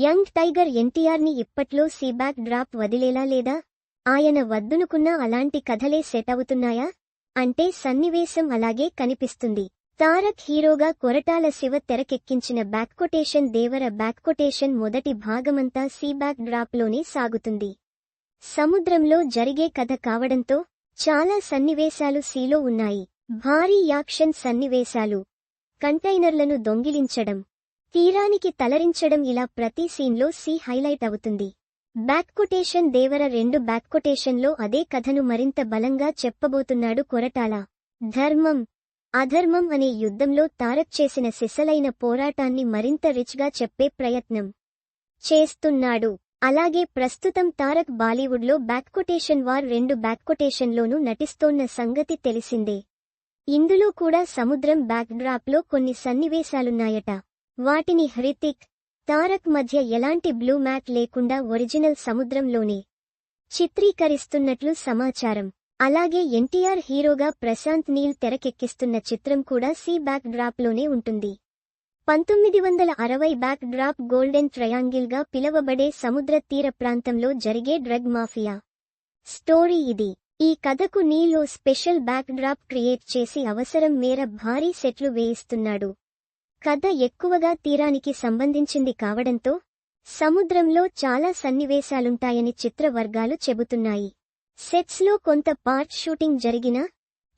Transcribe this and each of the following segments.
Young tiger ఎన్టీఆర్ని ఇప్పట్లో Seebeck drop వదిలేలా లేదా? ఆయన వద్దునుకున్నా అలాంటి కథలే సెట్ అవుతున్నాయా? అంటే సన్నివేశం అలాగే కనిపిస్తుంది. తారక్ హీరోగా కొరటాల శివ తెరకెక్కించిన బ్యాక్కొటేషన్ దేవర బ్యాక్కొటేషన్ మొదటి భాగమంతా సీబ్యాక్ డ్రాప్లోనే సాగుతుంది. సముద్రంలో జరిగే కథ కావడంతో చాలా సన్నివేశాలు సీలో ఉన్నాయి. భారీ యాక్షన్ సన్నివేశాలు. కంటైనర్లను దొంగిలించడం. తీరానికి తలరించడం ఇలా ప్రతి సీన్లో సీ హైలైట్ అవుతుంది. బ్యాక్కొటేషన్ దేవర రెండు బ్యాక్కొటేషన్లో అదే కథను మరింత బలంగా చెప్పబోతున్నాడు కొరటాల. ధర్మం. అధర్మం అనే యుద్ధంలో తారక్ చేసిన సిసలైన పోరాటాన్ని మరింత రిచ్గా చెప్పే ప్రయత్నం చేస్తున్నాడు. అలాగే ప్రస్తుతం తారక్ బాలీవుడ్లో బ్యాక్కొటేషన్ వార్ రెండు బ్యాక్కొటేషన్లోనూ నటిస్తోన్న సంగతి తెలిసిందే. ఇందులో కూడా సముద్రం బ్యాక్డ్రాప్లో కొన్ని సన్నివేశాలున్నాయట. వాటిని హృతిక్ తారక్ మధ్య ఎలాంటి బ్లూ మ్యాట్ లేకుండా ఒరిజినల్ సముద్రంలోనే చిత్రీకరిస్తున్నట్లు సమాచారం. అలాగే ఎన్టీఆర్ హీరోగా ప్రశాంత్ నీల్ తెరకెక్కిస్తున్న చిత్రం కూడా సీ బ్యాక్ డ్రాప్లోనే ఉంటుంది. పంతొమ్మిది వందల అరవై బ్యాక్ డ్రాప్ గోల్డెన్ ట్రయాంగిల్గా పిలవబడే సముద్ర తీర ప్రాంతంలో జరిగే డ్రగ్ మాఫియా స్టోరీ ఇది. ఈ కథకు నీలో స్పెషల్ బ్యాక్ డ్రాప్ క్రియేట్ చేసి అవసరం మేర భారీ సెట్లు వేయిస్తున్నాడు. కథ ఎక్కువగా తీరానికి సంబంధించింది కావడంతో సముద్రంలో చాలా సన్నివేశాలుంటాయని చిత్రవర్గాలు చెబుతున్నాయి. సెట్స్లో కొంత పార్ట్ షూటింగ్ జరిగినా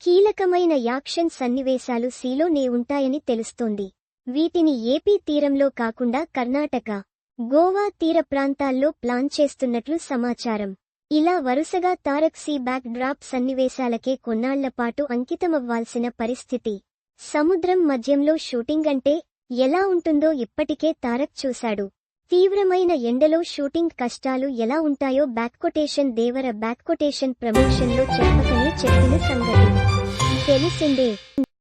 కీలకమైన యాక్షన్ సన్నివేశాలు సీలోనే ఉంటాయని తెలుస్తోంది. వీటిని ఏపీ తీరంలో కాకుండా కర్ణాటక గోవా తీర ప్రాంతాల్లో ప్లాన్ చేస్తున్నట్లు సమాచారం. ఇలా వరుసగా తారక్ సీ బ్యాక్ డ్రాప్ సన్నివేశాలకే కొన్నాళ్ళపాటు అంకితమవ్వాల్సిన పరిస్థితి. సముద్రం మధ్యంలో షూటింగ్ అంటే ఎలా ఉంటుందో ఇప్పటికే తారక్ చూశాడు. తీవ్రమైన ఎండలో షూటింగ్ కష్టాలు ఎలా ఉంటాయో బ్యాక్కొటేషన్ దేవర బ్యాక్కొటేషన్ ప్రమోషన్లో చెప్పకనే చెప్పిన సంగతి. తెలిసిందే.